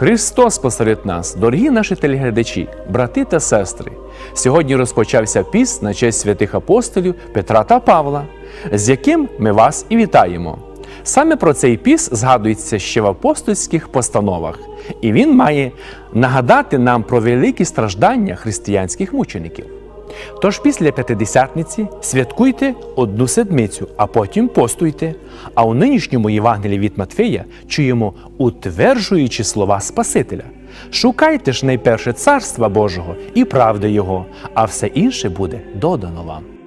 Христос посеред нас, дорогі наші телеглядачі, брати та сестри. Сьогодні розпочався піст на честь святих апостолів Петра та Павла, з яким ми вас і вітаємо. Саме про цей піс згадується ще в апостольських постановах, і він має нагадати нам про великі страждання християнських мучеників. Тож після п'ятидесятниці святкуйте одну седмицю, а потім постуйте. А у нинішньому Євангелії від Матфея чуємо утверджуючі слова Спасителя. Шукайте ж найперше царства Божого і правди Його, а все інше буде додано вам.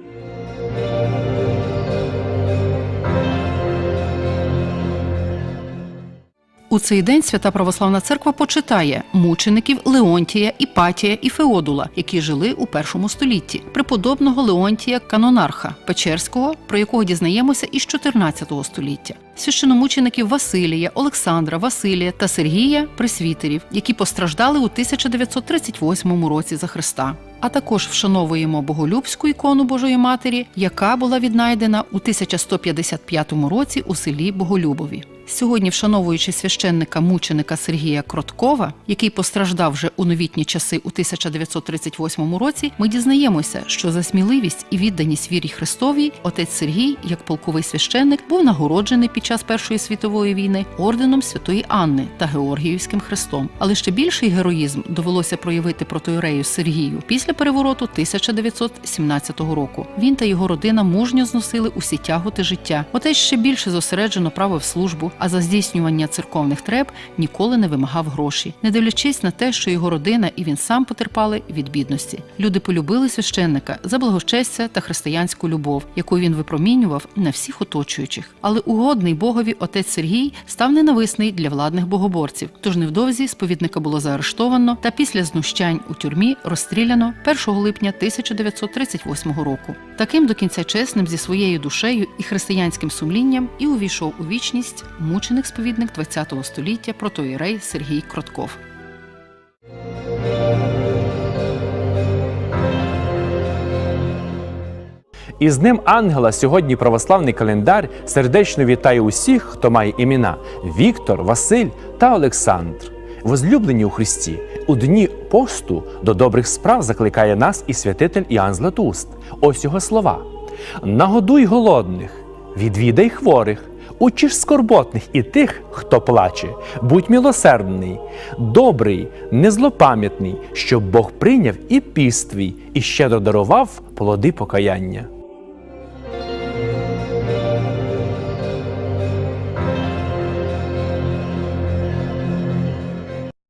У цей день свята православна церква почитає мучеників Леонтія, Іпатія і Феодула, які жили у першому столітті, преподобного Леонтія Канонарха Печерського, про якого дізнаємося із 14 століття, священомучеників Василія, Олександра, Василія та Сергія Пресвітерів, які постраждали у 1938 році за Христа. А також вшановуємо Боголюбську ікону Божої Матері, яка була віднайдена у 1155 році у селі Боголюбові. Сьогодні, вшановуючи священника мученика Сергія Кроткова, який постраждав вже у новітні часи у 1938 році, ми дізнаємося, що за сміливість і відданість вірі Христовій отець Сергій, як полковий священник, був нагороджений під час Першої світової війни орденом Святої Анни та Георгіївським хрестом. Але ще більший героїзм довелося проявити протоірею Сергію після перевороту 1917 року. Він та його родина мужньо зносили усі тяготи життя. Отець ще більше зосереджено правив службу, а за здійснювання церковних треб ніколи не вимагав гроші, не дивлячись на те, що його родина і він сам потерпали від бідності. Люди полюбили священника за благочестя та християнську любов, яку він випромінював на всіх оточуючих. Але угодний Богові отець Сергій став ненависний для владних богоборців. Тож невдовзі сповідника було заарештовано та після знущань у тюрмі розстріляно 1 липня 1938 року. Таким до кінця чесним зі своєю душею і християнським сумлінням і увійшов у вічність мученик сповідник ХХ століття протоїрей Сергій Кротков. І з Днем Ангела сьогодні православний календар сердечно вітає усіх, хто має імена Віктор, Василь та Олександр. Возлюблені у Христі, у дні посту до добрих справ закликає нас і святитель Іоанн Златуст. Ось його слова: нагодуй голодних, відвідай хворих, учиш скорботних і тих, хто плаче, будь милосердний, добрий, незлопам'ятний, щоб Бог прийняв і піст твій, і щедро дарував плоди покаяння.